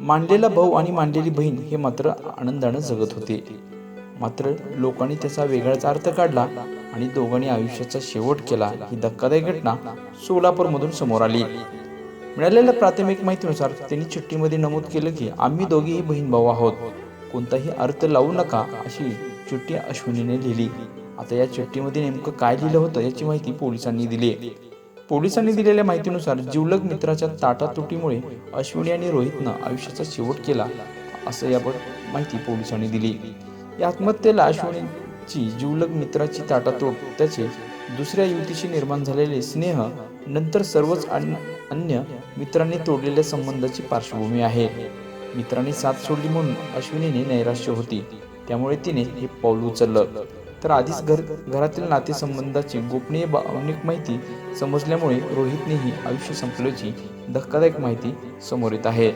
मांडलेला भाऊ आणि मांडलेली बहीण हे मात्र आनंदानं जगत होते. मात्र लोकांनी त्याचा वेगळाच अर्थ काढला आणि दोघांनी आयुष्याचा शेवट केला ही धक्कादायक घटना सोलापूरमधून समोर आली. मिळालेल्या प्राथमिक माहितीनुसार त्यांनी चिठ्ठीमध्ये नमूद केलं की आम्ही दोघेही बहीण भाऊ आहोत. कोणताही अर्थ लावू नका अशी चिठ्ठी अश्विनीने लिहिली. आता या चिठ्ठीमध्ये नेमकं काय लिहिलं होतं याची माहिती पोलिसांनी दिली. पोलिसांनी दिलेल्या माहितीनुसार जिवलग मित्राच्या ताटातुटीमुळे अश्विनी आणि रोहितनं आयुष्याचा शेवट केला असं याबाबत माहिती पोलिसांनी दिली. या आत्महत्येला अश्विनीची जिवलग मित्राची ताटातोट त्याचे दुसऱ्या युवतीशी निर्माण झालेले स्नेह नंतर सर्वच अन- अन्य मित्रांनी तोडलेल्या संबंधाची पार्श्वभूमी आहे. मित्रांनी साथ सोडली म्हणून अश्विनीने नैराश्य होती त्यामुळे तिने हे पाऊल उचललं. तर आधीच घर घरातील नातेसंबंधाची गोपनीय भावनिक माहिती समजल्यामुळे रोहितनेही आयुष्य संपल्याची धक्कादायक माहिती समोर येत आहे.